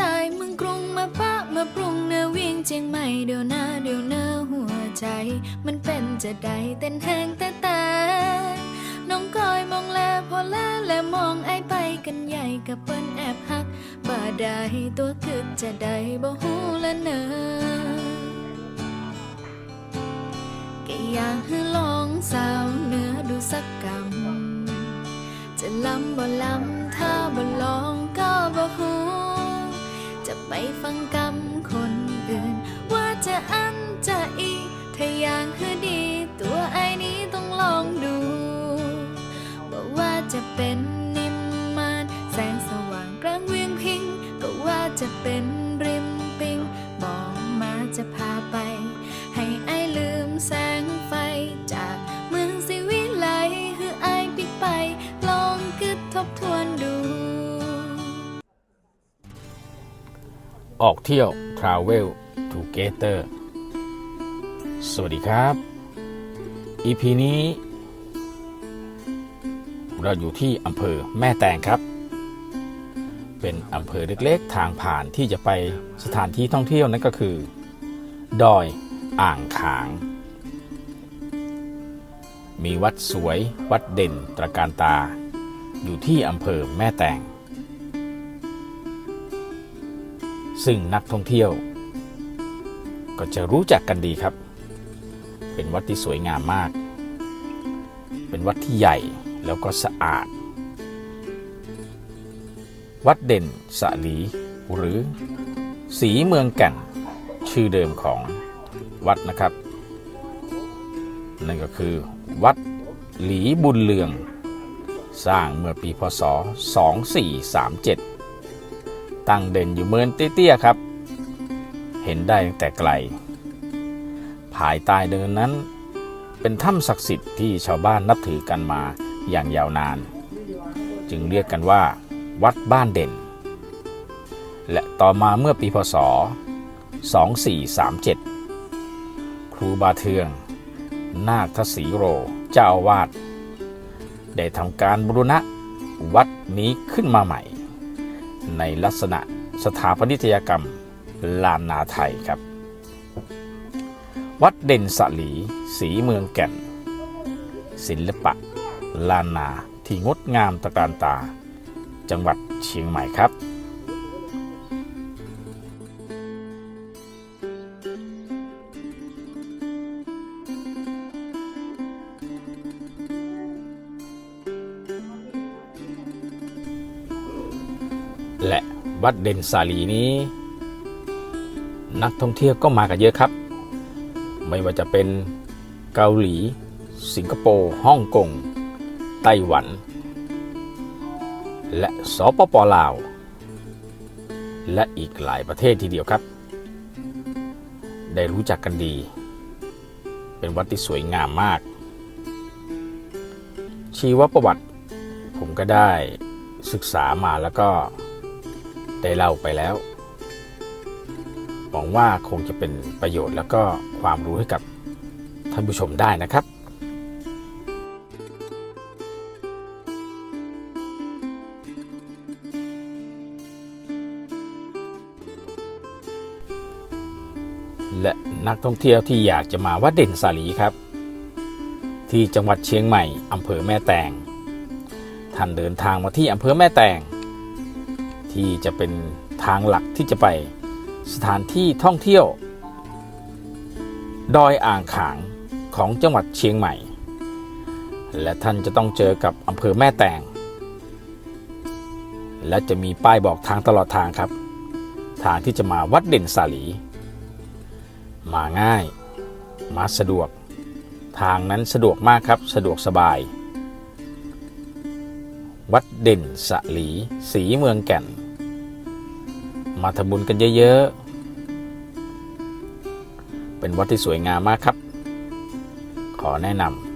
จเมืองกรุงมาปะมาปรุงเนื้อเวียงเจียงใหม่เดี๋ยวนะเดี๋ยวเนื้อหัวใจ มันเป็นจะได้เต้นแห้งแต่แต่น้องก้อยมองแลพอแลและมองไอไปกันใหญ่กับเปิ้นแอบหักบ่าได้ตัวกึกจะได้บ่ฮู้ละเนอก็อยากให้ลองสาวเนื้อดูสักกำจะล้ำบ่ล้ำ ไปฟังกรรมคนอื่น ว่าจะอันจะอีถ้าอยางคือดี ออกเที่ยว Travel Together สวัสดีครับ EP นี้ เราอยู่ที่อำเภอแม่แตงครับ เป็นอำเภอเล็กๆ ทางผ่านที่จะไปสถานที่ท่องเที่ยวนั่นก็คือ ดอยอ่างขาง มีวัดสวยวัดเด่นตระการตา อยู่ที่อำเภอแม่แตง ซึ่งนักท่องเที่ยว ก็จะรู้จักกันดีครับ เป็นวัดที่สวยงามมาก เป็นวัดที่ใหญ่แล้วก็สะอาด วัดเด่นสะหลีหรือสีเมืองแก่นชื่อเดิมของวัดนะครับ นั่นก็คือวัดหลีบุญเลือง สร้างเมื่อปีพศ 2437 ตั้งเด่นอยู่เมินเตี้ยๆครับ เห็นได้ตั้งแต่ไกล ภายใต้เดินนั้น เป็นถ้ำศักดิ์สิทธิ์ที่ชาวบ้านนับถือกันมาอย่างยาวนาน จึงเรียกกันว่า วัดบ้านเด่น และต่อมาเมื่อปีพศ 2437 ครูบาเทือง นาคทศีโร เจ้าอาวาสได้ทำการบูรณะวัดนี้ขึ้นมาใหม่ ในลักษณะสถาปนิตยกรรมลานนาไทยครับ วัดเด่นสลี สีเมืองแก่น ศิลปะ ลานนาที่งดงามตะการตา จังหวัดเชียงใหม่ครับ และวัดเด่นสาลีนี้ นักท่องเที่ยวก็มากันเยอะครับ ไม่ว่าจะเป็นเกาหลี สิงคโปร์ฮ่องกงไต้หวัน และสปปลาว และอีกหลายประเทศทีเดียวครับ ได้รู้จักกันดี เป็นวัดที่สวยงามมาก ชีวประวัติผมก็ได้ศึกษามาแล้วก็ ได้เล่าไปแล้ว หวังว่าคงจะเป็นประโยชน์แล้วก็ความรู้ให้กับท่านผู้ชมได้นะครับและนักท่องเที่ยวที่อยากจะมาวัดเด่นสาลีครับ ที่จังหวัดเชียงใหม่อำเภอแม่แตงท่านเดินทางมาที่อำเภอแม่แตง ที่จะเป็นทางหลักที่จะไปสถานที่ท่องเที่ยว ดอยอ่างขางของจังหวัดเชียงใหม่ และท่านจะต้องเจอกับอำเภอแม่แตง และจะมีป้ายบอกทางตลอดทางครับ ทางที่จะมาวัดเด่นสาลี มาง่าย มาสะดวก ทางนั้นสะดวกมากครับ สะดวกสบาย วัดเด่นสะหลี สีเมืองแก่น มาทำบุญกันเยอะๆ เป็นวัดที่สวยงามมากครับ ขอแนะนำ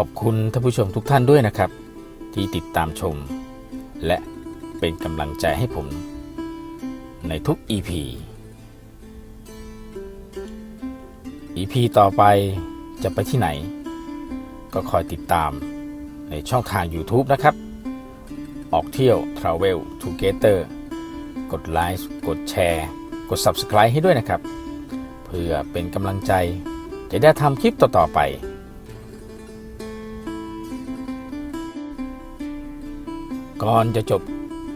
ขอบคุณท่านผู้ชมทุกท่านด้วยนะครับ ที่ติดตามชม และเป็นกำลังใจให้ผม ในทุก EP EP ต่อไปจะไปที่ไหน ก็คอยติดตามในช่องทาง YouTube นะครับ ออกเที่ยว Travel Together กดไลค์กดแชร์ กด Subscribe ให้ด้วยนะครับ เพื่อเป็นกำลังใจจะได้ทำคลิปต่อ ๆ ไป ก่อนจะจบ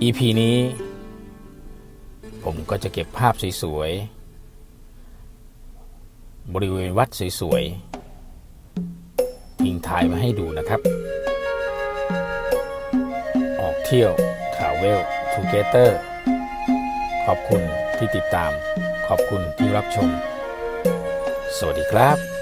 EP นี้ ผมก็จะเก็บภาพสวยๆ บริเวณวัดสวยๆ ทิ้งท้ายมาให้ดูนะครับ ออกเที่ยว Travel Together ขอบคุณที่ติดตาม ขอบคุณที่รับชม สวัสดีครับ